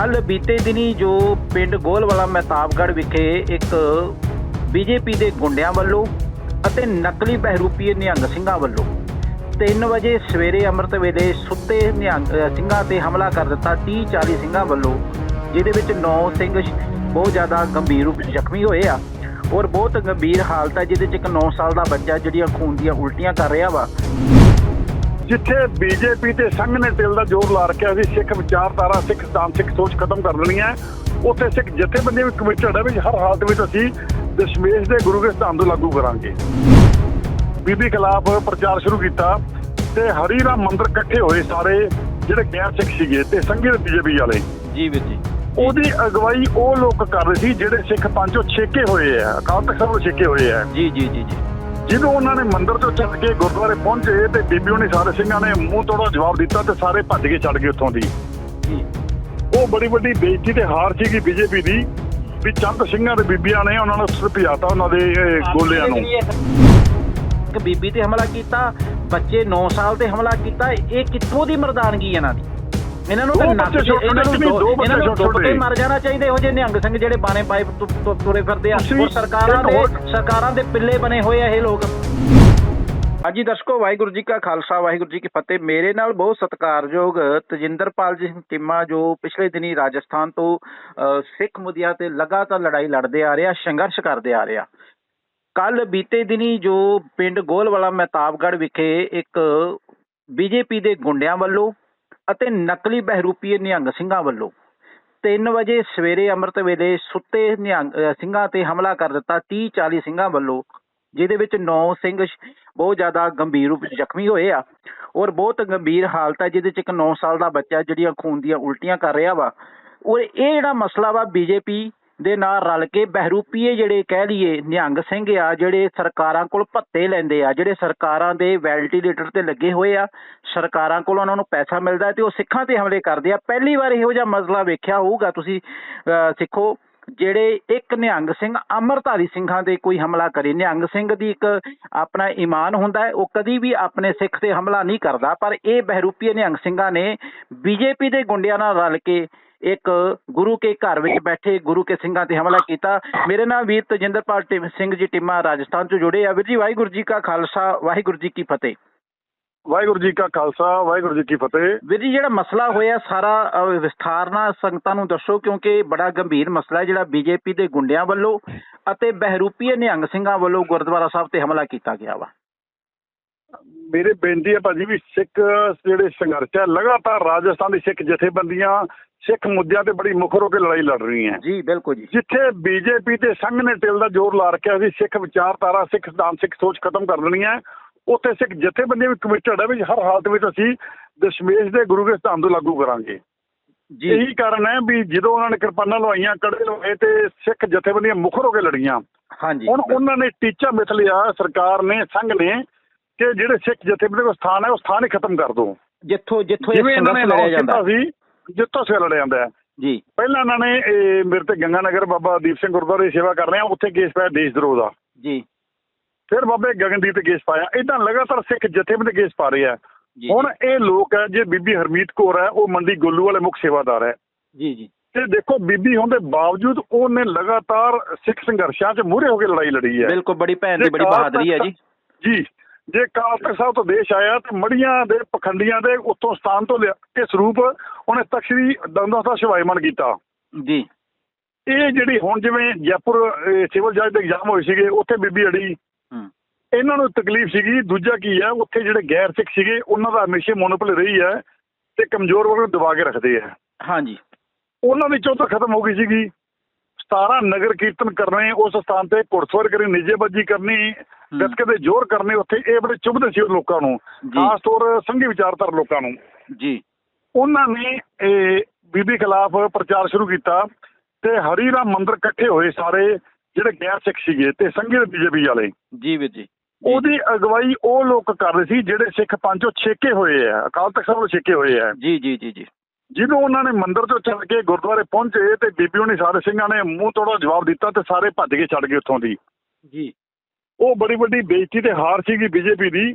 ਕੱਲ ਬੀਤੇ ਦਿਨੀ ਜੋ ਪਿੰਡ ਗੋਲਵਾਲਾ ਮਹਿਤਾਬਗੜ੍ਹ ਵਿਖੇ ਇੱਕ ਬੀਜੇਪੀ ਦੇ ਗੁੰਡਿਆਂ ਵੱਲੋਂ ਅਤੇ ਨਕਲੀ ਬਹਿਰੂਪੀਏ ਨਿਹੰਗ ਸਿੰਘਾਂ ਵੱਲੋਂ 3 ਵਜੇ ਸਵੇਰੇ ਅੰਮ੍ਰਿਤ ਵੇਲੇ ਸੁੱਤੇ ਨਿਹੰਗ ਸਿੰਘਾਂ ਤੇ ਹਮਲਾ ਕਰ ਦਿੱਤਾ 30 40 ਸਿੰਘਾਂ ਵੱਲੋਂ, ਜਿਹਦੇ ਵਿੱਚ 9 ਸਿੰਘ ਬਹੁਤ ਜ਼ਿਆਦਾ ਗੰਭੀਰ ਰੂਪ ਜ਼ਖਮੀ ਹੋਏ ਆ। ਔਰ ਬਹੁਤ ਗੰਭੀਰ ਹਾਲਤ ਹੈ, ਜਿਹਦੇ ਚ ਇੱਕ 9 ਸਾਲ ਦਾ ਬੱਚਾ, ਜਿਹੜੀਆਂ ਖੂਨ ਦੀਆਂ ਉਲਟੀਆਂ ਕਰ ਰਿਹਾ ਵਾ। ਜਿੱਥੇ ਬੀਜੇਪੀ ਤੇ ਸੰਘ ਨੇ ਦਿਲ ਦਾ ਜ਼ੋਰ ਲਾ ਰੱਖਿਆ ਸੀ ਸਿੱਖ ਵਿਚਾਰਧਾਰਾ ਸਿੱਖ ਸਿੱਖ ਸੋਚ ਖਤਮ ਕਰ ਦੇਣੀ ਹੈ। ਉੱਥੇ ਸਿੱਖ ਜਥੇਬੰਦੀਆਂ ਵੀ ਕਮਿਟਡ ਹੈ ਵੀ ਹਰ ਹਾਲਤ ਵਿੱਚ ਅਸੀਂ ਦਸ਼ਮੇਸ਼ ਦੇ ਗੁਰੂ ਦੇ ਸਿਧਾਂਤ ਨੂੰ ਲਾਗੂ ਕਰਾਂਗੇ। ਬੀਬੀ ਖਿਲਾਫ ਪ੍ਰਚਾਰ ਸ਼ੁਰੂ ਕੀਤਾ ਤੇ ਹਰੀ ਰਾਮ ਮੰਦਿਰ ਇਕੱਠੇ ਹੋਏ ਸਾਰੇ ਜਿਹੜੇ ਗੈਰ ਸਿੱਖ ਸੀਗੇ ਤੇ ਸੰਘੀ ਬੀਜੇਪੀ ਵਾਲੇ। ਜੀ ਵੀਰ ਜੀ। ਉਹਦੀ ਅਗਵਾਈ ਉਹ ਲੋਕ ਕਰ ਰਹੇ ਸੀ ਜਿਹੜੇ ਸਿੱਖ ਪੰਜੋਂ ਛੇਕੇ ਹੋਏ ਆ ਅਕਾਲ ਤਖਤ ਸਾਹਿਬ ਛੇਕੇ ਹੋਏ ਆ। ਜੀ ਜੀ ਜੀ ਜੀ। ਜਦੋਂ ਉਹਨਾਂ ਨੇ ਮੰਦਿਰ ਤੋਂ ਚੱਲ ਕੇ ਗੁਰਦੁਆਰੇ ਪਹੁੰਚੇ ਤੇ ਬੀਬੀਆਂ ਨੇ ਸਾਰੇ ਸਿੰਘਾਂ ਨੇ ਮੂੰਹ ਤੋੜਾ ਜਵਾਬ ਦਿੱਤਾ ਤੇ ਸਾਰੇ ਭੱਜ ਕੇ ਛੱਡ ਗਏ ਉੱਥੋਂ ਦੀ। ਉਹ ਬੜੀ ਵੱਡੀ ਬੇਇੱਜ਼ਤੀ ਤੇ ਹਾਰ ਸੀਗੀ ਬੀਜੇਪੀ ਦੀ ਵੀ ਚੰਦ ਸਿੰਘਾਂ ਦੇ ਬੀਬੀਆਂ ਨੇ ਉਹਨਾਂ ਨੂੰ ਸੁਪਿਆਤਾ ਉਹਨਾਂ ਦੇ ਗੋਲਿਆਂ ਨੂੰ। ਇੱਕ ਬੀਬੀ ਤੇ ਹਮਲਾ ਕੀਤਾ ਬੱਚੇ 9 ਸਾਲ ਤੇ ਹਮਲਾ ਕੀਤਾ ਇਹ ਕਿੱਥੋਂ ਦੀ ਮਰਦਾਨਗੀ ਇਹਨਾਂ ਦੀ? ਇਹਨਾਂ ਨੂੰ ਤਾਂ ਨੱਕ ਇਹਨਾਂ ਨੂੰ ਇਹਨਾਂ ਨੂੰ ਛੋਟੇ। ਛੋਟੇ ਮਰ ਜਾਣਾ ਚਾਹੀਦਾ ਇਹੋ ਜਿਹੇ ਨਿਹੰਗ ਸਿੰਘ ਜਿਹੜੇ ਬਾਣੇ ਪਾਏ ਤੁਰੇ ਫਿਰਦੇ ਆ। ਔਰ ਸਰਕਾਰਾਂ ਦੇ ਸਰਕਾਰਾਂ ਦੇ ਪਿੱਲੇ ਬਣੇ ਹੋਏ ਆ ਇਹ ਲੋਕ। ਹਾਂਜੀ ਦਰਸ਼ਕੋ ਵਾਹਿਗੁਰੂ ਜੀ ਕਾ ਖਾਲਸਾ ਵਾਹਿਗੁਰੂ ਜੀ ਕੀ ਫਤਿਹ। ਮੇਰੇ ਨਾਲ ਬਹੁਤ ਸਤਿਕਾਰਯੋਗ ਤਜਿੰਦਰਪਾਲ ਜੀ ਟਿੰਮਾ ਜੋ ਪਿਛਲੇ ਦਿਨੀ ਰਾਜਸਥਾਨ ਤੋਂ ਸਿੱਖ ਮੁੱਦਿਆਂ ਤੇ ਲਗਾਤਾਰ ਲੜਾਈ ਲੜਦੇ ਆ ਰਿਹਾ ਸੰਘਰਸ਼ ਕਰਦੇ ਆ ਰਿਹਾ। ਕੱਲ ਬੀਤੇ ਦਿਨੀ ਜੋ ਪਿੰਡ ਗੋਲਵਾਲਾ ਮਹਿਤਾਬਗੜ੍ਹ ਵਿਖੇ ਇੱਕ ਬੀਜੇਪੀ ਦੇ ਗੁੰਡਿਆਂ ਵੱਲੋਂ ਅਤੇ ਨਕਲੀ ਬਹਿਰੂਪੀਏ ਨਿਹੰਗ ਸਿੰਘਾਂ ਵੱਲੋਂ 3 ਵਜੇ ਸਵੇਰੇ ਅੰਮ੍ਰਿਤ ਵੇਲੇ ਸੁੱਤੇ ਨਿਹੰਗ ਸਿੰਘਾਂ ਤੇ ਹਮਲਾ ਕਰ ਦਿੱਤਾ 30 40 ਸਿੰਘਾਂ ਵੱਲੋਂ, ਜਿਹਦੇ ਵਿੱਚ 9 ਸਿੰਘ ਬਹੁਤ ਜ਼ਿਆਦਾ ਗੰਭੀਰ ਰੂਪ ਵਿੱਚ ਜ਼ਖਮੀ ਹੋਏ ਆ। ਔਰ ਬਹੁਤ ਗੰਭੀਰ ਹਾਲਤ ਹੈ, ਜਿਹਦੇ ਚ ਇੱਕ 9 ਸਾਲ ਦਾ ਬੱਚਾ ਜਿਹੜੀਆਂ ਖੂਨ ਦੀਆਂ ਉਲਟੀਆਂ ਕਰ ਰਿਹਾ ਵਾ। ਔਰ ਇਹ ਜਿਹੜਾ ਮਸਲਾ ਵਾ, ਬੀਜੇਪੀ ਦੇ ਨਾਲ ਰਲ ਕੇ ਬਹਿਰੂਪੀਏ ਜਿਹੜੇ ਕਹਿ ਲਈਏ ਨਿਹੰਗ ਸਿੰਘ ਆ ਜਿਹੜੇ ਸਰਕਾਰਾਂ ਕੋਲ ਭੱਤੇ ਲੈਂਦੇ ਆ ਜਿਹੜੇ ਸਰਕਾਰਾਂ ਦੇ ਵੈਲਿਟੀਲੇਟਰ ਤੇ ਲੱਗੇ ਹੋਏ ਆ ਸਰਕਾਰਾਂ ਕੋਲ ਉਹਨਾਂ ਨੂੰ ਪੈਸਾ ਮਿਲਦਾ ਤੇ ਉਹ ਸਿੱਖਾਂ ਤੇ ਹਮਲੇ ਕਰਦੇ ਆ। ਪਹਿਲੀ ਵਾਰ ਇਹੋ ਜਿਹਾ ਮਸਲਾ ਵੇਖਿਆ ਹੋਊਗਾ ਤੁਸੀਂ ਅਹ, ਸਿੱਖੋ ਜਿਹੜੇ ਇੱਕ ਨਿਹੰਗ ਸਿੰਘ ਅਮਰਧਾਰੀ ਸਿੰਘਾਂ ਤੇ ਕੋਈ ਹਮਲਾ ਕਰੇ। ਨਿਹੰਗ ਸਿੰਘ ਦੀ ਇੱਕ ਆਪਣਾ ਈਮਾਨ ਹੁੰਦਾ ਹੈ ਉਹ ਕਦੀ ਵੀ ਆਪਣੇ ਸਿੱਖ ਤੇ ਹਮਲਾ ਨਹੀਂ ਕਰਦਾ ਪਰ ਇਹ ਬਹਿਰੂਪੀਏ ਨਿਹੰਗ ਸਿੰਘਾਂ ਨੇ ਬੀਜੇਪੀ ਦੇ ਗੁੰਡਿਆਂ ਨਾਲ ਰਲ ਕੇ ਇੱਕ ਗੁਰੂ ਕੇ ਘਰ ਵਿੱਚ ਬੈਠੇ ਗੁਰੂ ਕੇ ਸਿੰਘਾਂ ਤੇ ਹਮਲਾ ਕੀਤਾ। ਮੇਰੇ ਨਾਲ ਵੀਰ ਤਜਿੰਦਰਪਾਲ ਸਿੰਘ ਜੀ ਟਿਮਾ ਰਾਜਸਥਾਨ ਤੋਂ ਜੁੜੇ ਆ। ਵੀਰ ਜੀ ਵਾਹਿਗੁਰੂ ਜੀ ਕਾ ਖਾਲਸਾ ਵਾਹਿਗੁਰੂ ਜੀ ਕੀ ਫਤਿਹ। ਵਾਹਿਗੁਰੂ ਜੀ ਕਾ ਖਾਲਸਾ ਵਾਹਿਗੁਰੂ ਜੀ ਕੀ ਫਤਿਹ। ਵੀਰ ਜੀ ਜਿਹੜਾ ਮਸਲਾ ਹੋਇਆ ਸਾਰਾ ਵਿਸਥਾਰ ਨਾਲ ਸੰਗਤਾਂ ਨੂੰ ਦੱਸੋ ਕਿਉਂਕਿ ਬੜਾ ਗੰਭੀਰ ਮਸਲਾ ਹੈ ਜਿਹੜਾ ਬੀਜੇਪੀ ਦੇ ਗੁੰਡਿਆਂ ਵੱਲੋਂ ਅਤੇ ਬਹਿਰੂਪੀਏ ਨਿਹੰਗ ਸਿੰਘਾਂ ਵੱਲੋਂ ਗੁਰਦੁਆਰਾ ਸਾਹਿਬ ਤੇ ਹਮਲਾ ਕੀਤਾ ਗਿਆ ਵਾ। ਮੇਰੇ ਬੇਨਤੀ ਹੈ ਭਾਜੀ ਵੀ ਸਿੱਖ ਜਿਹੜੇ ਸੰਘਰਸ਼ ਹੈ ਲਗਾਤਾਰ ਰਾਜਸਥਾਨ ਦੀ ਸਿੱਖ ਜਥੇਬੰਦੀਆਂ ਸਿੱਖ ਮੁੱਦਿਆਂ ਤੇ ਬੜੀ ਮੁਖਰ ਹੋ ਕੇ ਲੜਾਈ ਲੜ ਰਹੀਆਂ ਜੀ ਬਿਲਕੁਲ ਜੀ। ਜਿੱਥੇ ਬੀਜੇਪੀ ਤੇ ਸੰਘ ਨੇ ਦਿਲ ਦਾ ਜ਼ੋਰ ਲਾ ਰੱਖਿਆ ਸੀ ਸਿੱਖ ਵਿਚਾਰਧਾਰਾ ਸਿੱਖ ਸਿਧਾਂਤ ਸਿੱਖ ਸੋਚ ਖਤਮ ਕਰ ਦੇਣੀ ਹੈ ਉੱਥੇ ਸਿੱਖ ਜਥੇਬੰਦੀਆਂ ਵੀ ਕਮਿਟਡ ਹੈ ਵੀ ਹਰ ਹਾਲਤ ਵਿੱਚ ਅਸੀਂ ਦਸ਼ਮੇਸ਼ ਦੇ ਗੁਰੂ ਦੇ ਸਿਧਾਂਤ ਨੂੰ ਲਾਗੂ ਕਰਾਂਗੇ। ਜੀ। ਇਹੀ ਕਾਰਨ ਹੈ ਵੀ ਜਦੋਂ ਉਹਨਾਂ ਨੇ ਕਿਰਪਾਨਾਂ ਲਵਾਈਆਂ ਕੜੇ ਲਵਾਏ ਤੇ ਸਿੱਖ ਜਥੇਬੰਦੀਆਂ ਮੁਖਰ ਹੋ ਕੇ ਲੜੀਆਂ। ਹਾਂਜੀ। ਹੁਣ ਉਹਨਾਂ ਨੇ ਟੀਚਾ ਮਿਥ ਲਿਆ ਸਰਕਾਰ ਨੇ ਸੰਘ ਨੇ ਕਿ ਜਿਹੜੇ ਸਿੱਖ ਜਥੇਬੰਦੀ ਦਾ ਸਥਾਨ ਹੈ ਉਹ ਸਥਾਨ ਹੀ ਖਤਮ ਕਰ ਦੋ। ਜਿੱਥੋਂ ਜਿੱਥੋਂ ਇਹ ਸੰਘਰਸ਼ ਲੜਿਆ ਜਾਂਦਾ। ਸੀ ਜਿੱਥੋਂ ਸੇ ਲੜਿਆ ਜਾਂਦਾ ਜੀ। ਪਹਿਲਾਂ ਇਹਨਾਂ ਨੇ ਇਹ ਮੇਰੇ ਤੇ ਗੰਗਾਨਗਰ ਬਾਬਾ ਦੀਪ ਸਿੰਘ ਗੁਰਦੁਆਰੇ ਦੀ ਸੇਵਾ ਕਰ ਰਹੇ ਆ ਉੱਥੇ ਕੇਸ ਪਾਇਆ ਦੇਸ਼ ਦਰੋਹ ਦਾ। ਜੀ। ਫਿਰ ਬਾਬੇ ਗਗਨਦੀਪ ਤੇ ਕੇਸ ਪਾਇਆ। ਇਦਾਂ ਲਗਾਤਾਰ ਸਿੱਖ ਜਥੇਬੰਦੀ ਕੇਸ ਪਾ ਰਹੇ ਆ। ਹੁਣ ਇਹ ਲੋਕ ਹੈ ਜੇ ਬੀਬੀ ਹਰਮੀਤ ਕੌਰ ਹੈ ਉਹ ਮੰਡੀ ਗੋਲੂ ਵਾਲੇ ਮੁੱਖ ਸੇਵਾਦਾਰ ਹੈ। ਜੀ ਜੀ। ਤੇ ਦੇਖੋ ਬੀਬੀ ਹੋਣ ਦੇ ਬਾਵਜੂਦ ਉਹਨੇ ਲਗਾਤਾਰ ਸਿੱਖ ਸੰਘਰਸ਼ਾਂ 'ਚ ਮੂਹਰੇ ਹੋ ਕੇ ਲੜਾਈ ਲੜੀ ਹੈ। ਬਿਲਕੁਲ ਬੜੀ ਭੈਣ ਦੀ ਬੜੀ ਬਹਾਦਰੀ ਹੈ ਜੀ। ਜੀ। ਜੇ ਕਾਲ ਤਖਤ ਸਾਹਿਬ ਤੋਂ ਦੇਸ਼ ਆਇਆ ਤੇ ਮੜੀਆਂ ਦੇ ਪਖੰਡੀਆਂ ਦੇ ਉੱਤੋਂ ਸਥਾਨ ਤੋਂ ਲਿਆ ਕੇ ਸਰੂਪ ਉਹਨੇ ਤਖਤੀ ਦੰਦਾਂ ਦਾ ਸ਼ਿਵਾਇਮਨ ਕੀਤਾ। ਜੀ। ਇਹ ਜਿਹੜੀ ਹੁਣ ਜਿਵੇਂ ਜੈਪੁਰ ਸਿਵਲ ਜੱਜ ਦੇ ਐਗਜ਼ਾਮ ਹੋਏ ਸੀਗੇ ਉੱਥੇ ਬੀਬੀ ਅੜੀ। ਇਹਨਾਂ ਨੂੰ ਤਕਲੀਫ ਸੀਗੀ। ਦੂਜਾ ਕੀ ਹੈ ਉੱਥੇ ਜਿਹੜੇ ਗੈਰ ਸਿੱਖ ਸੀਗੇ ਉਹਨਾਂ ਦਾ ਹਮੇਸ਼ਾ ਮੋਨੋਪੋਲ ਰਹੀ ਹੈ ਤੇ ਕਮਜ਼ੋਰ ਵਰਗ ਨੂੰ ਦਬਾ ਕੇ ਰੱਖਦੇ ਆ ਹਾਂਜੀ। ਉਹਨਾਂ ਦੀ ਚੌਥਾ ਖਤਮ ਹੋ ਗਈ ਸੀਗੀ। 17 ਨਗਰ ਕੀਰਤਨ ਕਰਨੇ ਉਸ ਸਥਾਨ ਤੇ ਘੁੜਸਵਾਰ ਕਰਨੀ ਨਿਜੇਬਾਜੀ ਕਰਨੀ ਗੱਤਕੇ ਦੇ ਜ਼ੋਰ ਕਰਨੇ ਉੱਥੇ ਇਹ ਬੜੇ ਚੁਭਦੇ ਸੀ ਉਹ ਲੋਕਾਂ ਨੂੰ। ਖਾਸ ਤੌਰ ਸੰਘੀ ਵਿਚਾਰਧਾਰ ਲੋਕਾਂ ਨੂੰ। ਜੀ। ਉਹਨਾਂ ਨੇ ਇਹ ਬੀਬੀ ਖਿਲਾਫ ਪ੍ਰਚਾਰ ਸ਼ੁਰੂ ਕੀਤਾ ਤੇ ਹਰੀ ਰਾਮ ਮੰਦਿਰ ਇਕੱਠੇ ਹੋਏ ਸਾਰੇ ਜਿਹੜੇ ਗੈਰ ਸਿੱਖ ਸੀਗੇ ਤੇ ਸੰਘੀ ਦੇ ਬੀਜੇਪੀ ਵਾਲੇ। ਜੀ ਵੀਰ ਜੀ। ਉਹਦੀ ਅਗਵਾਈ ਉਹ ਲੋਕ ਕਰ ਰਹੇ ਸੀ ਜਿਹੜੇ ਸਿੱਖ ਪੰਜੋਂ ਛੇਕੇ ਹੋਏ ਆ ਅਕਾਲ ਤਖਤ ਸਾਹਿਬ ਛੇਕੇ ਹੋਏ ਆ। ਜੀ ਜੀ ਜੀ ਜੀ। ਜਦੋਂ ਉਹਨਾਂ ਨੇ ਮੰਦਿਰ ਤੋਂ ਚੱਲ ਕੇ ਗੁਰਦੁਆਰੇ ਪਹੁੰਚੇ ਤੇ ਬੀਬੀਆਂ ਨੇ ਸਾਰੇ ਸਿੰਘਾਂ ਨੇ ਮੂੰਹ ਤੋੜਾ ਜਵਾਬ ਦਿੱਤਾ ਤੇ ਸਾਰੇ ਭੱਜ ਕੇ ਛੱਡ ਗਏ ਉੱਥੋਂ ਦੀ। ਜੀ। ਉਹ ਬੜੀ ਵੱਡੀ ਬੇਇੱਜ਼ਤੀ ਤੇ ਹਾਰ ਸੀਗੀ ਬੀਜੇਪੀ ਦੀ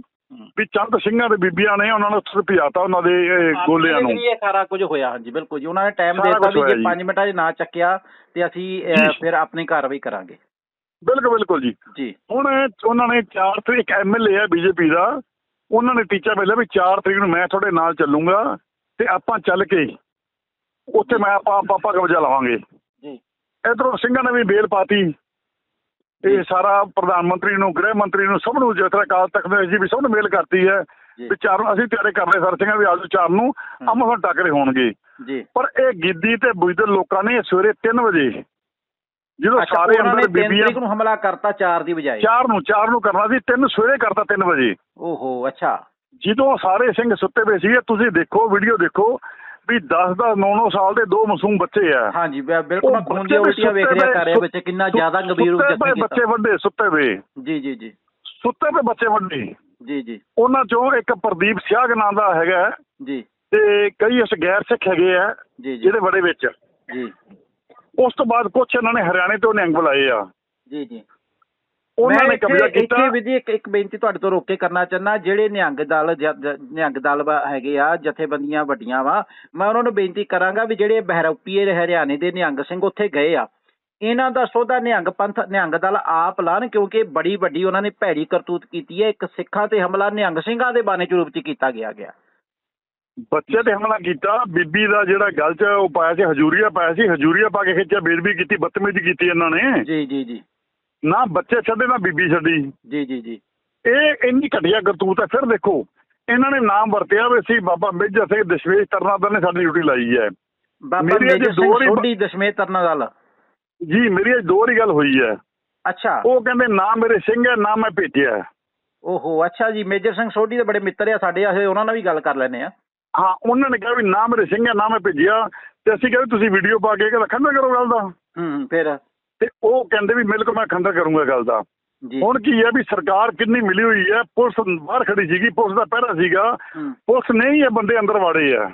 ਵੀ ਚੰਦ ਸਿੰਘਾਂ ਦੇ ਬੀਬੀਆਂ ਨੇ ਉਹਨਾਂ ਨੂੰ ਉੱਥੇ ਭਜਾਤਾ ਉਹਨਾਂ ਦੇ ਗੋਲਿਆਂ ਨੂੰ। ਇਹ ਸਾਰਾ ਕੁਝ ਹੋਇਆ ਹਾਂਜੀ ਬਿਲਕੁਲ ਜੀ। ਉਹਨਾਂ ਨੇ ਟਾਈਮ ਸਾਰਾ ਦਿੱਤਾ ਵੀ ਜੇ ਜੀ। 5 ਮਿੰਟਾਂ 'ਚ ਨਾ ਚੱਕਿਆ ਤੇ ਅਸੀਂ। ਫਿਰ ਆਪਣੀ ਕਾਰਵਾਈ ਕਰਾਂਗੇ। ਬਿਲਕੁਲ ਬਿਲਕੁਲ ਜੀ। ਜੀ। ਹੁਣ ਉਹਨਾਂ ਨੇ 4 ਤਰੀਕ ਐਮਐਲਏ ਹੈ ਬੀਜੇਪੀ ਦਾ ਉਹਨਾਂ ਨੇ ਟੀਚਾ ਮਿਲਿਆ ਵੀ 4 ਤਰੀਕ ਨੂੰ ਮੈਂ ਤੁਹਾਡੇ ਨਾਲ ਚੱਲੂੰਗਾ ਤੇ ਆਪਾਂ ਚੱਲ ਕੇ ਉੱਥੇ ਮੈਂ ਆਪਾਂ ਆਪਾਂ ਕਬਜ਼ਾ ਲਵਾਂਗੇ। ਜੀ। ਇਧਰੋਂ ਸਿੰਘਾਂ ਨੇ ਵੀ ਬੇਲ ਪਾਤੀ। ਇਹ ਸਾਰਾ ਪ੍ਰਧਾਨ ਮੰਤਰੀ ਨੂੰ ਗ੍ਰਹਿ ਮੰਤਰੀ ਨੂੰ ਸਭ ਨੂੰ ਤਰ੍ਹਾਂ ਕਾਲ ਤੱਕ ਦੇ ਜੀ ਵੀ ਸਭ ਨੂੰ ਮੇਲ ਕਰਤੀ ਹੈ ਵੀ ਚਾਰ ਅਸੀਂ ਤਿਆਰੀ ਕਰ ਰਹੇ ਵੀ ਆਜੋ ਚਾਰ ਨੂੰ ਅਮਨ ਟੱਕਰੇ ਹੋਣਗੇ। ਜੀ। ਪਰ ਇਹ ਗਿੱਦੀ ਤੇ ਬੁਜਦਲ ਲੋਕਾਂ ਨੇ ਸਵੇਰੇ 3 ਵਜੇ ਜਦੋਂ ਸਾਰੇ ਅੰਦਰ 3 ਬੀਬੀਆਂ ਨੂੰ ਹਮਲਾ ਕਰਤਾ 4 ਦੀ ਬਜਾਏ। ਚਾਰ ਨੂੰ ਚਾਰ ਨੂੰ ਕਰਨਾ ਸੀ ਤਿੰਨ ਸਵੇਰੇ ਕਰਤਾ 3 ਵਜੇ। ਓਹੋ ਅੱਛਾ। ਜਦੋਂ ਸਾਰੇ ਸਿੰਘ ਸੁੱਤੇ ਪਏ ਸੀਗੇ ਤੁਸੀਂ ਦੇਖੋ ਵੀਡੀਓ ਦੇਖੋ ਵੀ 10 10 9 9 ਸਾਲ ਦੇ ਦੋ ਮਾਸੂਮ ਬੱਚੇ ਆ। ਹਾਂਜੀ ਬਿਲਕੁਲ ਮੈਂ ਖੂਨ ਦੀਆਂ ਬੱਚੇ ਉਲਟੀਆਂ ਵੇਖ ਰਿਹਾ ਕਰ ਰਿਹਾ ਬੱਚੇ ਕਿੰਨਾ ਜ਼ਿਆਦਾ ਗੰਭੀਰ ਰੂਪ ਜ਼ਖਮੀ ਬੱਚੇ ਕੀਤਾ। ਵੱਡੇ ਸੁੱਤੇ ਪਏ ਜੀ ਜੀ ਜੀ। ਸੁੱਤੇ ਪਏ ਬੱਚੇ ਵੱਡੇ। ਜੀ ਜੀ। ਉਹਨਾਂ ਚੋਂ ਇੱਕ ਪ੍ਰਦੀਪ ਸਿਆਗ ਨਾਂ ਦਾ ਹੈਗਾ ਜੀ। ਤੇ ਕਈ ਉਸ ਗੈਰ ਸਿੱਖ ਹੈਗੇ ਆ ਜਿਹਦੇ ਬੜੇ ਵਿੱਚ। ਜੀ। ਉਸ ਤੋਂ ਬਾਅਦ ਕੁਝ ਇਹਨਾਂ ਨੇ ਹਰਿਆਣੇ ਤੋਂ ਨਿਹੰਗ ਬੁਲਾਏ ਆ। ਜੀ ਜੀ। ਉਹਨਾਂ ਨੇ ਕਬਜ਼ਾ ਕੀਤਾ। ਇੱਥੇ ਵੀ ਜੀ ਇੱਕ ਇੱਕ ਬੇਨਤੀ ਤੁਹਾਡੇ ਤੋਂ ਰੋਕ ਕੇ ਕਰਨਾ ਚਾਹੁੰਦਾ ਜਿਹੜੇ ਨਿਹੰਗ ਦਲ ਨਿਹੰਗ ਦਲ ਹੈਗੇ ਆ ਜਥੇਬੰਦੀਆਂ ਵੱਡੀਆਂ ਵਾ ਮੈਂ ਉਹਨਾਂ ਨੂੰ ਬੇਨਤੀ ਕਰਾਂਗਾ ਵੀ ਜਿਹੜੇ ਬਹਿਰੋਪੀਏ ਹਰਿਆਣੇ ਦੇ ਨਿਹੰਗ ਸਿੰਘ ਉੱਥੇ ਗਏ ਆ ਇਹਨਾਂ ਦਾ ਸੋਧਾ ਨਿਹੰਗ ਪੰਥ ਨਿਹੰਗ ਦਲ ਆਪ ਲਾਣ ਕਿਉਂਕਿ ਬੜੀ ਵੱਡੀ ਉਹਨਾਂ ਨੇ ਭੈੜੀ ਕਰਤੂਤ ਕੀਤੀ ਹੈ ਇੱਕ ਸਿੱਖਾਂ ਤੇ ਹਮਲਾ ਨਿਹੰਗ ਸਿੰਘਾਂ ਦੇ ਬਾਣੇ ਚ ਰੂਪ ਚ ਕੀਤਾ ਗਿਆ ਗਿਆ। ਬੱਚੇ ਤੇ ਹਮਲਾ ਕੀਤਾ ਬੀਬੀ ਦਾ ਜਿਹੜਾ ਗਲ 'ਚ ਉਹ ਪਾਇਆ ਸੀ ਹਜੂਰੀਆ ਪਾਇਆ ਸੀ ਹਜੂਰੀਆ ਪਾ ਕੇ ਖਿੱਚਿਆ ਬੇਦਬੀ ਕੀਤੀ ਬਦਤਮੀਜ਼ੀ ਕੀਤੀ ਇਹਨਾਂ ਨੇ। ਜੀ ਜੀ ਜੀ। ਨਾ ਬੱਚੇ ਛੱਡੇ ਨਾ ਬੀਬੀ ਛੱਡੀ। ਜੀ ਜੀ ਜੀ। ਇਹ ਇੰਨੀ ਘਟੀਆ ਕਰਤੂਤ ਹੈ ਫਿਰ ਦੇਖੋ ਇਹਨਾਂ ਨੇ ਨਾਮ ਵਰਤਿਆ ਵੀ ਸੀ ਬਾਬਾ ਮੇਜਰ ਸਿੰਘ ਦਸ਼ਵੇਸ਼ ਤਰਨਾਦਰ ਨੇ ਸਾਡੀ ਡਿਊਟੀ ਲਾਈ ਹੈ। ਬਾਬਾ ਮੇਰੀ ਅੱਜ ਮੇਜਰ ਸਿੰਘ ਸੋਢੀ ਦਸ਼ਮੇਸ਼ ਤਰਨਾ ਦਲ ਜੀ ਮੇਰੀ ਅੱਜ ਦੋ ਗੱਲ ਹੋਈ ਹੈ। ਅੱਛਾ। ਉਹ ਕਹਿੰਦੇ ਨਾ ਮੇਰੇ ਸਿੰਘ ਹੈ ਨਾ ਮੈਂ ਭੇਜਿਆ। ਓਹੋ ਅੱਛਾ ਜੀ ਮੇਜਰ ਸਿੰਘ ਸੋਢੀ ਦੇ ਬੜੇ ਮਿੱਤਰ ਆ ਸਾਡੇ ਅਸੀਂ ਉਹਨਾਂ ਨਾਲ ਵੀ ਗੱਲ ਕਰ ਲੈਨੇ ਆ ਹਾਂ ਉਹਨਾਂ ਨੇ ਕਿਹਾ ਵੀ ਨਾ ਮੇਰੇ ਸਿੰਘ ਹੈ ਨਾ ਮੈਂ ਭੇਜਿਆ। ਤੇ ਅਸੀਂ ਕਿਹਾ ਵੀ ਤੁਸੀਂ ਵੀਡੀਓ ਪਾ ਕੇ ਕਹਿੰਦਾ ਖੰਡਾ ਕਰੋ ਗੱਲ ਦਾ। ਹੂੰ ਫਿਰ? ਤੇ ਉਹ ਕਹਿੰਦੇ ਵੀ ਮੇਰੇ ਕੋਲ ਮੈਂ ਖੰਡਾ ਕਰੂੰਗਾ ਗੱਲ ਦਾ। ਹੁਣ ਕੀ ਹੈ ਵੀ ਸਰਕਾਰ ਕਿੰਨੀ ਮਿਲੀ ਹੋਈ ਹੈ ਪੁਲਿਸ ਬਾਹਰ ਖੜੀ ਸੀਗੀ ਪੁਲਿਸ ਦਾ ਪਹਿਰਾ ਸੀਗਾ ਪੁਲਿਸ ਨੇ ਹੀ ਇਹ ਬੰਦੇ ਅੰਦਰ ਵਾੜੇ ਆ।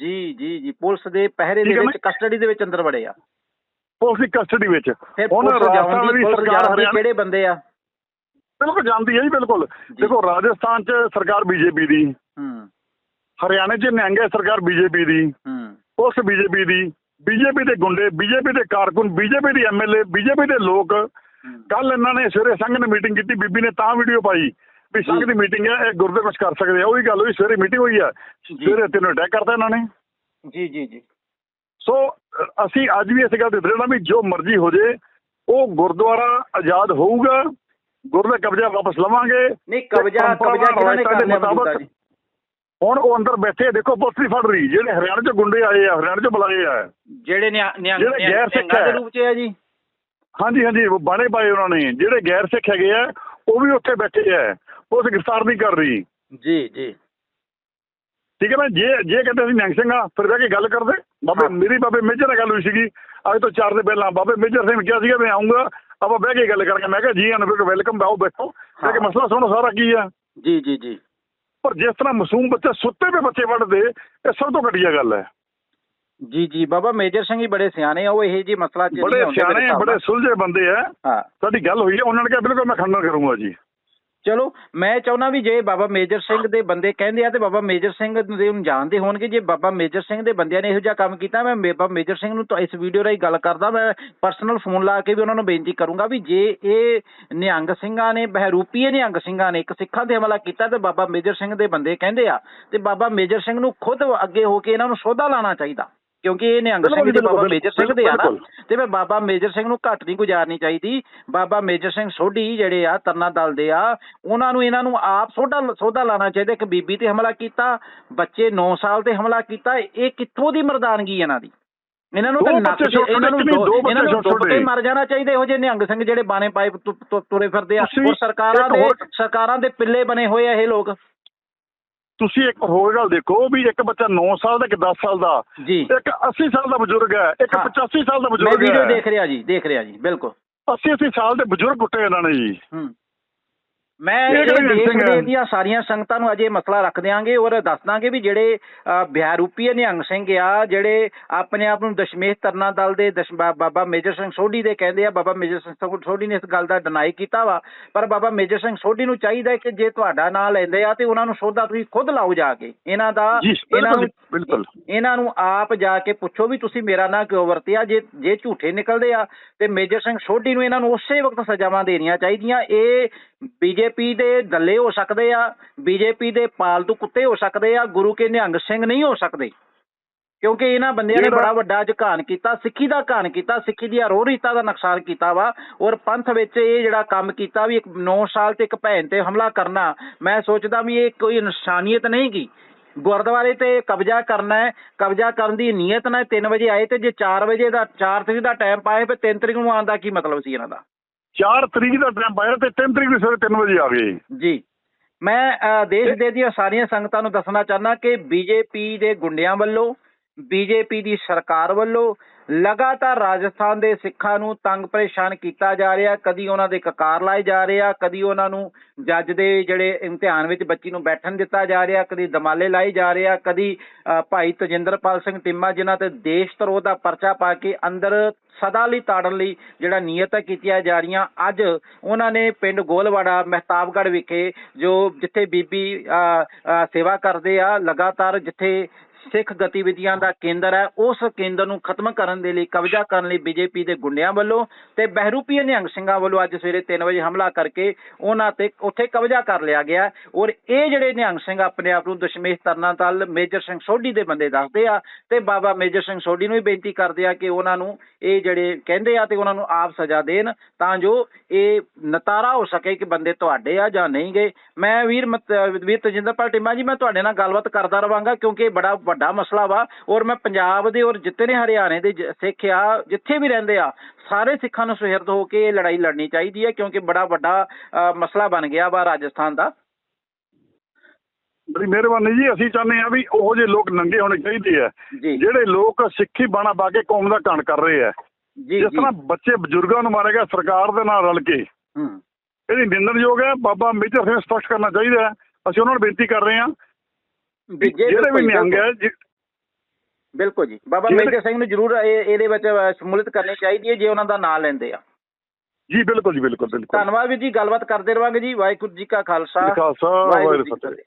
ਜੀ ਜੀ ਜੀ ਪੁਲਿਸ ਦੇ ਪਹਿਰੇ ਦੇ ਵਿੱਚ ਕਸਟਡੀ ਦੇ ਵਿੱਚ ਅੰਦਰ ਵੜੇ ਆ। ਪੁਲਿਸ ਦੀ ਕਸਟਡੀ ਵਿੱਚ। ਹੁਣ ਰਾਜਸਥਾਨ ਦੀ ਸਰਕਾਰ ਹਰਿਆਣਾ ਕਿਹੜੇ ਬੰਦੇ ਆ? ਬਿਲਕੁਲ ਜਾਣਦੀ ਹੈ ਜੀ ਬਿਲਕੁਲ। ਦੇਖੋ ਰਾਜਸਥਾਨ 'ਚ ਸਰਕਾਰ ਬੀਜੇਪੀ ਦੀ। ਹਰਿਆਣੇ 'ਚ ਨਿਹੰਗ ਸਰਕਾਰ ਬੀਜੇਪੀ ਦੀ। ਪੁਲਿਸ ਬੀਜੇਪੀ ਦੀ। ਬੀਜੇਪੀ ਦੇ ਗੁੰਡੇ ਬੀਜੇਪੀ ਦੇ ਕਾਰਕੁਨ ਬੀਜੇਪੀ ਦੇ ਐਮਐਲਏ ਬੀਜੇਪੀ ਦੇ ਲੋਕ। ਕੱਲ ਇਹਨਾਂ ਨੇ ਸਵੇਰੇ ਸੰਘ ਨੇ ਮੀਟਿੰਗ ਕੀਤੀ ਬੀਬੀ ਨੇ ਤਾਂ ਵੀਡੀਓ ਪਾਈ ਵੀ ਸੰਘ ਦੀ ਮੀਟਿੰਗ ਹੈ ਇਹ ਗੁਰਦੇ ਕੁਝ ਕਰ ਸਕਦੇ ਆ। ਉਹੀ ਗੱਲ ਹੋਈ ਸਵੇਰੇ ਮੀਟਿੰਗ ਹੋਈ ਹੈ ਸਵੇਰੇ ਤਿੰਨ ਅਟੈਕ ਕਰਤਾ ਇਹਨਾਂ ਨੇ। ਜੀ ਜੀ ਜੀ। ਸੋ ਅਸੀਂ ਅੱਜ ਵੀ ਇਸ ਗੱਲ ਤੇ ਦ੍ਰਿੜ ਵੀ ਜੋ ਮਰਜ਼ੀ ਹੋ ਜੇ ਉਹ ਗੁਰਦੁਆਰਾ ਆਜ਼ਾਦ ਹੋਊਗਾ। ਗੁਰਦੇ ਕਬਜ਼ਾ ਵਾਪਸ ਲਵਾਂਗੇ। ਨਹੀਂ ਕਬਜ਼ਾ ਕਬਜ਼ਾ ਕਿਹਨਾਂ ਨੇ ਕਰ ਲਿਆ ਜੀ? ਹੁਣ ਉਹ ਅੰਦਰ ਬੈਠੇ ਦੇਖੋ ਪੁਲਿਸ ਨਹੀਂ ਫੜ ਰਹੀ। ਜਿਹੜੇ ਹਰਿਆਣੇ ਚੋਂ ਗੁੰਡੇ ਆਏ ਆ ਹਰਿਆਣੇ ਚੋਂ ਬੁਲਾਏ ਆ। ਜਿਹੜੇ ਨਿਆਂ ਦੇ। ਰੂਪ ਚ ਆ ਜੀ ਹਾਂਜੀ ਹਾਂਜੀ ਉਹ ਬਾਣੇ ਪਾਏ ਉਹਨਾਂ ਨੇ। ਜਿਹੜੇ ਗੈਰ ਸਿੱਖ ਹੈਗੇ ਆ ਉਹ ਵੀ ਉੱਥੇ ਬੈਠੇ ਆ। ਪੁਲਿਸ ਗ੍ਰਿਫਤਾਰ ਨਹੀਂ ਕਰ ਰਹੀ। ਜੀ ਜੀ। ਠੀਕ ਹੈ ਨਾ? ਜੇ ਜੇ ਕਹਿੰਦੇ ਅਸੀਂ ਨਿਹੰਗ ਸਿੰਘ ਆ ਫਿਰ ਬਹਿ ਕੇ ਗੱਲ ਕਰਦੇ। ਬਾਬੇ। ਮੇਰੀ ਬਾਬੇ ਮੇਜਰ ਨਾਲ ਗੱਲ ਹੋਈ ਸੀਗੀ। ਅੱਜ ਤੋਂ ਚਾਰ ਦੇ ਪਹਿਲਾਂ ਬਾਬੇ ਮੇਜਰ ਸਿੰਘ ਕਿਹਾ ਸੀਗਾ ਮੈਂ ਆਉਂਗਾ ਆਪਾਂ ਬਹਿ ਕੇ ਗੱਲ ਕਰਾਂਗੇ ਮੈਂ ਕਿਹਾ ਜੀ ਆਨੰਦ ਵੈਲਕਮ ਆਓ ਬੈਠੋ। ਕੇ। ਮਸਲਾ ਸੁਣੋ ਸਾਰਾ ਕੀ ਆ? ਜੀ ਜੀ ਜੀ। ਪਰ ਜਿਸ ਤਰ੍ਹਾਂ ਮਾਸੂਮ ਬੱਚੇ ਸੁੱਤੇ ਪਏ ਬੱਚੇ ਵੱਢਦੇ ਇਹ ਸਭ ਤੋਂ ਘਟੀਆ ਗੱਲ ਹੈ। ਜੀ ਜੀ ਬਾਬਾ ਮੇਜਰ ਸਿੰਘ ਹੀ ਬੜੇ ਸਿਆਣੇ ਆ ਉਹ ਇਹ ਜੀ ਮਸਲਾ ਚ ਬੜੇ ਸਿਆਣੇ ਬੜੇ। ਸੁਲਝੇ ਬੰਦੇ ਆ। ਹਾਂ। ਸਾਡੀ ਗੱਲ ਹੋਈ ਹੈ ਉਹਨਾਂ ਨੇ ਕਿਹਾ ਬਿਲਕੁਲ ਮੈਂ ਖੰਡਨ ਕਰੂੰਗਾ ਜੀ। ਚਲੋ, ਮੈਂ ਚਾਹੁੰਦਾ ਵੀ ਜੇ ਬਾਬਾ ਮੇਜਰ ਸਿੰਘ ਦੇ ਬੰਦੇ ਕਹਿੰਦੇ ਆ ਤੇ ਬਾਬਾ ਮੇਜਰ ਸਿੰਘ ਦੇ ਨੂੰ ਜਾਣਦੇ ਹੋਣਗੇ, ਜੇ ਬਾਬਾ ਮੇਜਰ ਸਿੰਘ ਦੇ ਬੰਦਿਆਂ ਨੇ ਇਹੋ ਜਿਹਾ ਕੰਮ ਕੀਤਾ, ਮੈਂ ਬਾਬਾ ਮੇਜਰ ਸਿੰਘ ਨੂੰ ਤਾਂ ਇਸ ਵੀਡੀਓ ਰਾਹੀਂ ਗੱਲ ਕਰਦਾ, ਮੈਂ ਪਰਸਨਲ ਫੋਨ ਲਾ ਕੇ ਵੀ ਉਹਨਾਂ ਨੂੰ ਬੇਨਤੀ ਕਰੂੰਗਾ ਵੀ ਜੇ ਇਹ ਨਿਹੰਗ ਸਿੰਘਾਂ ਨੇ ਬਹਿਰੂਪੀਏ ਨਿਹੰਗ ਸਿੰਘਾਂ ਨੇ ਇੱਕ ਸਿੱਖਾਂ ਤੇ ਹਮਲਾ ਕੀਤਾ ਤੇ ਬਾਬਾ ਮੇਜਰ ਸਿੰਘ ਦੇ ਬੰਦੇ ਕਹਿੰਦੇ ਆ, ਤੇ ਬਾਬਾ ਮੇਜਰ ਸਿੰਘ ਨੂੰ ਖੁਦ ਅੱਗੇ ਹੋ ਕੇ ਇਹਨਾਂ ਨੂੰ ਸੋਧਾ ਲਾਣਾ ਚਾਹੀਦਾ। ਕਿਉਂਕਿ ਇਹ ਨਿਹੰਗ ਸਿੰਘ ਦੇ ਬਾਬਾ ਮੇਜਰ ਸਿੰਘ ਦੇ ਆ ਨਾ। ਤੇ ਮੈਂ ਬਾਬਾ ਮੇਜਰ ਸਿੰਘ ਨੂੰ ਘੱਟ ਨਹੀਂ ਗੁਜ਼ਾਰਨੀ ਚਾਹੀਦੀ। ਬਾਬਾ ਮੇਜਰ ਸਿੰਘ ਸੋਢੀ ਜਿਹੜੇ ਆ ਤਰਨਾ ਦਲ ਦੇ ਆ ਉਹਨਾਂ ਨੂੰ ਇਹਨਾਂ ਨੂੰ ਆਪ ਸੋਧਾ ਸੋਧਾ ਲਾਣਾ ਚਾਹੀਦਾ। ਇੱਕ ਬੀਬੀ ਤੇ ਹਮਲਾ ਕੀਤਾ ਬੱਚੇ 9 ਸਾਲ ਤੇ ਹਮਲਾ ਕੀਤਾ ਇਹ ਕਿੱਥੋਂ ਦੀ ਮਰਦਾਨਗੀ ਇਹਨਾਂ ਦੀ? ਇਹਨਾਂ ਨੂੰ ਤਾਂ ਨੱਕ ਇਹਨਾਂ ਨੂੰ ਇਹਨਾਂ ਨੂੰ ਛੋਟੇ। ਕੇ। ਮਰ ਜਾਣਾ ਚਾਹੀਦਾ ਇਹੋ ਜਿਹੇ ਨਿਹੰਗ ਸਿੰਘ ਜਿਹੜੇ ਬਾਣੇ ਪਾਏ ਤੁ- ਤੁ- ਤੁਰੇ ਫਿਰਦੇ ਆ। ਔਰ ਸਰਕਾਰਾਂ ਦੇ ਸਰਕਾਰਾਂ ਦੇ ਪਿੱਲੇ ਬਣੇ ਹੋਏ ਆ ਇਹ ਲੋਕ। ਤੁਸੀਂ ਇੱਕ ਹੋਰ ਗੱਲ ਦੇਖੋ ਵੀ ਇੱਕ ਬੱਚਾ 9 ਸਾਲ ਦਾ ਇੱਕ 10 ਸਾਲ ਦਾ। ਇੱਕ 80 ਸਾਲ ਦਾ ਬਜ਼ੁਰਗ ਹੈ ਇੱਕ ਹਾਂ। 85 ਸਾਲ ਦਾ ਮੈਂ ਬਜ਼ੁਰਗ ਵੀਡੀਓ ਹੈ। ਦੇਖ ਰਿਹਾ ਜੀ ਦੇਖ ਰਿਹਾ ਜੀ ਬਿਲਕੁਲ। 80 80 ਸਾਲ ਦੇ ਬਜ਼ੁਰਗ ਕੁੱਟੇ ਇਹਨਾਂ ਨੇ ਜੀ। ਹੂੰ। ਮੈਂ ਇਹ ਇਹ ਕਿਹੜੇ ਦੇਸ਼ ਸਿੰਘ ਹੈ? ਵਿਦੇਸ਼ ਦੀਆਂ ਸਾਰੀਆਂ ਸੰਗਤਾਂ ਨੂੰ ਅਜੇ ਮਸਲਾ ਰੱਖ ਦਿਆਂਗੇ ਔਰ ਦੱਸ ਦਾਂਗੇ ਵੀ ਜਿਹੜੇ ਬਿਹਾਰੂਪੀ ਨਿਹੰਗ ਸਿੰਘ ਆ ਜਿਹੜੇ ਆਪਣੇ ਆਪ ਨੂੰ ਦਸ਼ਮੇਸ਼ ਤਰਨਾ ਦਲ ਦੇ ਬਾਬਾ ਮੇਜਰ ਸਿੰਘ ਸੋਢੀ ਦੇ ਕਹਿੰਦੇ ਆ ਬਾਬਾ ਮੇਜਰ ਸਿੰਘ ਸੋਢੀ ਨੇ ਇਸ ਗੱਲ ਦਾ ਡਿਨਾਈ ਕੀਤਾ ਵਾ ਪਰ ਬਾਬਾ ਮੇਜਰ ਸਿੰਘ ਸੋਢੀ ਨੂੰ ਚਾਹੀਦਾ ਕਿ ਜੇ ਤੁਹਾਡਾ ਨਾਂ ਲੈਂਦੇ ਆ ਤੇ ਉਹਨਾਂ ਨੂੰ ਸੋਧਾ ਤੁਸੀਂ ਖੁਦ ਲਾਓ ਜਾ ਕੇ ਇਹਨਾਂ ਦਾ ਇਹਨਾਂ ਨੂੰ ਬਿਲਕੁਲ। ਇਹਨਾਂ ਨੂੰ ਆਪ ਜਾ ਕੇ ਪੁੱਛੋ ਵੀ ਤੁਸੀਂ ਮੇਰਾ ਨਾਂ ਕਿਉਂ ਵਰਤਿਆ ਜੇ ਜੇ ਝੂਠੇ ਨਿਕਲਦੇ ਆ ਤੇ ਮੇਜਰ ਸਿੰਘ ਸੋਢੀ ਨੂੰ ਇਹਨਾਂ ਨੂੰ ਉਸੇ ਵਕਤ ਸਜ਼ਾਵਾਂ ਦੇਣੀਆਂ ਚਾਹੀਦੀਆਂ ਇਹ ਬੀਜੇਪੀ ਦੇ ਦੱਲੇ ਹੋ ਸਕਦੇ ਆ ਬੀਜੇਪੀ ਦੇ ਪਾਲਤੂ ਕੁੱਤੇ ਹੋ ਸਕਦੇ ਆ ਗੁਰੂ ਕੇ ਨਿਹੰਗ ਸਿੰਘ ਨਹੀਂ ਹੋ ਸਕਦੇ। ਕਿਉਂਕਿ ਇਹਨਾਂ ਬੰਦਿਆਂ ਨੇ ਬੜਾ ਵੱਡਾ ਝਕਾਨ ਕੀਤਾ ਸਿੱਖੀ ਦਾ ਘਾਣ ਕੀਤਾ ਸਿੱਖੀ ਦੀ ਅਰੋੜੀਤਾ ਦਾ ਨੁਕਸਾਨ ਕੀਤਾ ਵਾ ਔਰ ਪੰਥ ਵਿੱਚ ਇਹ ਜਿਹੜਾ ਕੰਮ ਕੀਤਾ ਵੀ ਇੱਕ 9 ਸਾਲ ਤੇ ਇੱਕ ਭੈਣ ਤੇ ਹਮਲਾ ਕਰਨਾ ਮੈਂ ਸੋਚਦਾ ਵੀ ਇਹ ਕੋਈ ਇਨਸਾਨੀਅਤ ਨਹੀਂ ਗੀ। ਗੁਰਦੁਆਰੇ ਤੇ ਕਬਜ਼ਾ ਕਰਨਾ ਹੈ ਕਬਜ਼ਾ ਕਰਨ ਦੀ ਨੀਅਤ ਨਾਲ 3 ਵਜੇ ਆਏ ਤੇ ਜੇ 4 ਵਜੇ ਦਾ 4 ਤਰੀਕ ਦਾ ਟਾਈਮ ਪਾਏ ਫਿਰ 3 ਤਰੀਕ ਨੂੰ ਆਉਣ ਦਾ ਕੀ ਮਤਲਬ ਸੀ ਇਹਨਾਂ ਦਾ? 4 ਤਰੀਕ ਦਾ ਟਾਈਮ ਪਾਇਆ ਤੇ 3 ਤਰੀਕ ਨੂੰ ਸਵੇਰੇ 3 ਵਜੇ ਆ ਗਏ। ਜੀ। ਮੈਂ ਅ, ਦੇਸ਼ ਦੇ ਦੀਆਂ ਸਾਰੀਆਂ ਸੰਗਤਾਂ ਨੂੰ ਦੱਸਣਾ ਚਾਹੁੰਦਾ ਕਿ ਬੀਜੇਪੀ ਦੇ ਗੁੰਡਿਆਂ ਵੱਲੋਂ ਬੀਜੇਪੀ ਦੀ ਸਰਕਾਰ ਵੱਲੋਂ ਲਗਾਤਾਰ ਰਾਜਸਥਾਨ ਦੇ ਸਿੱਖਾਂ ਨੂੰ ਤੰਗ ਪਰੇਸ਼ਾਨ ਕੀਤਾ ਜਾ ਰਿਹਾ ਕਦੀ ਉਹਨਾਂ ਦੇ ਕਕਾਰ ਲਾਏ ਜਾ ਰਹੇ ਆ ਕਦੀ ਉਹਨਾਂ ਨੂੰ ਜੱਜ ਦੇ ਜਿਹੜੇ ਇਮਤਿਹਾਨ ਵਿੱਚ ਬੱਚੀ ਨੂੰ ਬੈਠਣ ਦਿੱਤਾ ਜਾ ਰਿਹਾ ਕਦੀ ਦਮਾਲੇ ਲਾਏ ਜਾ ਰਿਹਾ ਕਦੀ ਅ, ਭਾਈ ਤਜਿੰਦਰਪਾਲ ਸਿੰਘ ਟਿੰਮਾ ਜਿਨ੍ਹਾਂ ਤੇ ਦੇਸ਼ ਧਰੋਹ ਦਾ ਪਰਚਾ ਪਾ ਕੇ ਅੰਦਰ ਸਦਾ ਲਈ ਤਾੜਨ ਲਈ ਜਿਹੜਾ ਨੀਅਤਾਂ ਕੀਤੀਆਂ ਜਾ ਰਹੀਆਂ। ਅੱਜ ਉਹਨਾਂ ਨੇ ਪਿੰਡ ਗੋਲਵਾੜਾ ਮਹਿਤਾਬਗੜ੍ਹ ਵਿਖੇ ਜੋ ਜਿੱਥੇ ਬੀਬੀ ਅ, ਸੇਵਾ ਕਰਦੇ ਆ ਲਗਾਤਾਰ ਜਿੱਥੇ ਸਿੱਖ ਗਤੀਵਿਧੀਆਂ ਦਾ ਕੇਂਦਰ ਹੈ, ਉਸ ਕੇਂਦਰ ਨੂੰ ਖਤਮ ਕਰਨ ਦੇ ਲਈ, ਕਬਜ਼ਾ ਕਰਨ ਲਈ ਬੀਜੇਪੀ ਦੇ ਗੁੰਡਿਆਂ ਵੱਲੋਂ ਤੇ ਬਹਿਰੂਪੀ ਨਿਹੰਗ ਸਿੰਘਾਂ ਵੱਲੋਂ ਅੱਜ ਸਵੇਰੇ 3 ਵਜੇ ਹਮਲਾ ਕਰਕੇ ਉਹਨਾਂ ਤੇ ਉੱਥੇ ਕਬਜ਼ਾ ਕਰ ਲਿਆ ਗਿਆ ਔਰ ਇਹ ਜਿਹੜੇ ਨਿਹੰਗ ਸਿੰਘ ਆਪਣੇ ਆਪ ਨੂੰ ਦਸ਼ਮੇਸ਼ ਤਰਨਾ ਦਲ ਮੇਜਰ ਸਿੰਘ ਸੋਢੀ ਦੇ ਬੰਦੇ ਦੱਸਦੇ ਆ ਤੇ ਬਾਬਾ ਮੇਜਰ ਸਿੰਘ ਸੋਢੀ ਨੂੰ ਵੀ ਬੇਨਤੀ ਕਰਦੇ ਆ ਕਿ ਉਹਨਾਂ ਨੂੰ ਇਹ ਜਿਹੜੇ ਕਹਿੰਦੇ ਆ ਤੇ ਉਹਨਾਂ ਨੂੰ ਆਪ ਸਜ਼ਾ ਦੇਣ ਤਾਂ ਜੋ ਇਹ ਨਤਾਰਾ ਹੋ ਸਕੇ ਕਿ ਬੰਦੇ ਤੁਹਾਡੇ ਆ ਜਾਂ ਨਹੀਂ ਗਏ। ਮੈਂ ਵੀਰ ਮਤ- ਵੀਰ ਤਜਿੰਦਰਪਾਲ ਟਿੰਮਾ ਜੀ ਮੈਂ ਤੁਹਾਡੇ ਨਾਲ ਗੱਲਬਾਤ ਕਰਦਾ ਰਵਾਂਗਾ ਕਿਉਂਕਿ ਇਹ ਬੜਾ ਵੱਡਾ ਮਸਲਾ ਵਾ ਔਰ ਮੈਂ ਪੰਜਾਬ ਦੇ ਔਰ ਜਿੱਤਨੇ ਹਰਿਆਣੇ ਦੇ ਸਿੱਖ ਆ ਜਿੱਥੇ ਵੀ ਰਹਿੰਦੇ ਆ ਸਾਰੇ ਸਿੱਖਾਂ ਨੂੰ ਸੁਹਿਰਦ ਹੋ ਕੇ ਇਹ ਲੜਾਈ ਲੜਨੀ ਚਾਹੀਦੀ ਹੈ ਕਿਉਂਕਿ ਬੜਾ ਵੱਡਾ ਮਸਲਾ ਬਣ ਗਿਆ ਵਾ ਰਾਜਸਥਾਨ ਦਾ। ਬੜੀ ਮਿਹਰਬਾਨੀ ਜੀ ਅਸੀਂ ਚਾਹੁੰਦੇ ਆ ਵੀ ਉਹੋ ਜਿਹੇ ਲੋਕ ਨੰਗੇ ਹੋਣੇ ਚਾਹੀਦੇ ਆ ਜਿਹੜੇ ਲੋਕ ਸਿੱਖੀ ਬਾਣਾ ਪਾ ਕੇ ਕੌਮ ਦਾ ਘਾਣ ਕਰ ਰਹੇ ਆ। ਜੀ ਜਿਸ ਤਰ੍ਹਾਂ ਬੱਚੇ ਬਜ਼ੁਰਗਾਂ ਨੂੰ ਮਾਰਿਆ ਗਿਆ ਸਰਕਾਰ ਦੇ ਨਾਲ ਰਲ ਕੇ। ਹੂੰ। ਇਹਦੀ ਨਿੰਦਣਯੋਗ ਹੈ ਬਾਬਾ ਮੇਜਰ ਸਿੰਘ ਸਪਸ਼ਟ ਕਰਨਾ ਚਾਹੀਦਾ ਹੈ। ਅਸੀਂ ਉਹਨਾਂ ਨੂੰ ਬੇਨਤੀ ਕਰ ਰਹੇ ਹਾਂ ਵੀ ਜਿਹੜੇ ਵੀ ਬਿਲਕੁਲ- ਨਿਹੰਗ ਹੈ ਜਿ- ਬਿਲਕੁਲ ਜੀ। ਬਾਬਾ ਮੇਜਰ ਸਿੰਘ ਨੂੰ ਜ਼ਰੂਰ ਇਹ- ਇਹਦੇ ਵਿੱਚ ਸ਼ਮੂਲੀਅਤ ਕਰਨੀ ਚਾਹੀਦੀ ਹੈ ਜੇ ਉਹਨਾਂ ਦਾ ਨਾਂ ਲੈਂਦੇ ਆ। ਜੀ ਬਿਲਕੁਲ ਜੀ ਬਿਲਕੁਲ ਬਿਲਕੁਲ। ਧੰਨਵਾਦ ਵੀਰ ਜੀ ਗੱਲਬਾਤ ਕਰਦੇ ਰਵਾਂਗੇ ਜੀ। ਵਾਹਿਗੁਰੂ ਜੀ ਕਾ ਖਾਲਸਾ। ਖਾਲਸਾ, ਵਾਹਿਗੁਰੂ ਜੀ।